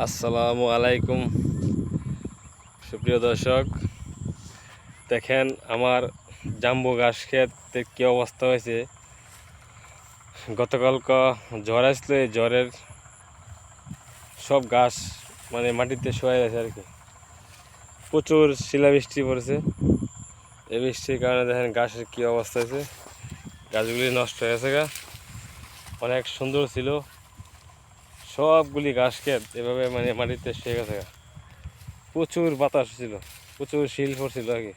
আসসালামু আলাইকুম। সুপ্রিয় দর্শক, দেখেন আমার জাম্বু ঘাস ক্ষেতে কী অবস্থা হয়েছে। গতকালক জ্বর আসলে জ্বরের সব ঘাস মানে মাটিতে শোয়া গেছে আর কি। প্রচুর শিলাবৃষ্টি পড়েছে। এই বৃষ্টির কারণে দেখেন ঘাসের কী অবস্থা হয়েছে। গাছগুলি নষ্ট হয়ে গেছে গা। অনেক সুন্দর ছিল। সবগুলি ঘাস ক্ষেত এভাবে মানে মাটিতে শুয়ে গেছে প্রচুর বাতাস ছিল প্রচুর শিল পড়ছিল আর কি।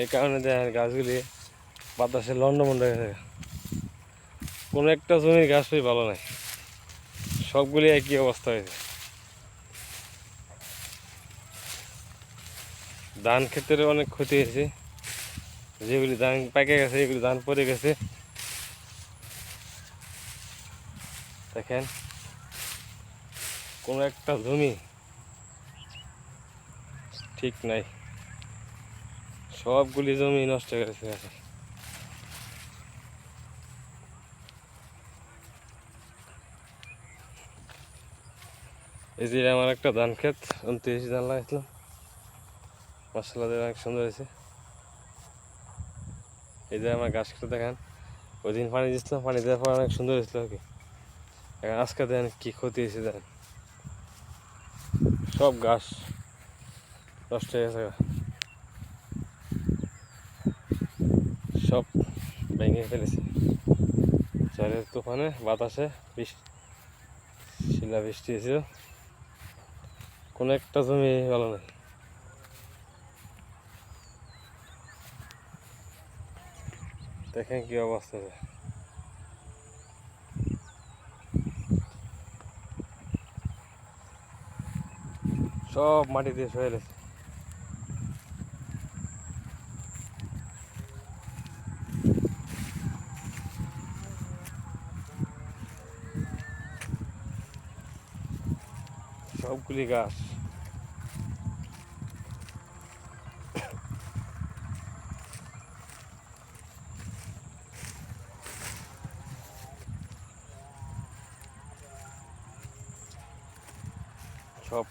এই কারণে দেখেন গাছগুলি বাতাসে লন্ডমন্ড হয়ে থাকে। কোনো একটা জমির গাছই ভালো নাই। সবগুলি একই অবস্থা হয়েছে ধান ক্ষেতের অনেক ক্ষতি হয়েছে। যেগুলি ধান পেকে গেছে এগুলি ধান পড়ে গেছে দেখেন। কোনো একটা জমি ঠিক নাই। সবগুলি জমি নষ্ট এখন। এই যে আমার একটা ধান ক্ষেত, উনত্রিশ ধান লাগাইছিলাম। মশলা দিয়ে অনেক সুন্দর হয়েছে। এই যে আমার গাছ খেতে দেখেন। ওই দিন পানি দিচ্ছিলাম পানি দেওয়ার পর অনেক সুন্দর হয়েছিল আর কি। আজকে দেখেন কি ক্ষতি হয়েছে দেখেন সব গাছ নষ্ট হয়ে গেছে। সব ভেঙে ফেলেছে। ঝড়ের তুফানে বাতাসে বৃষ্টি শিলা বৃষ্টি হয়েছিল। কোনো একটা জমি ভালো নেই। দেখেন কি অবস্থা। Son mares de sueles. Son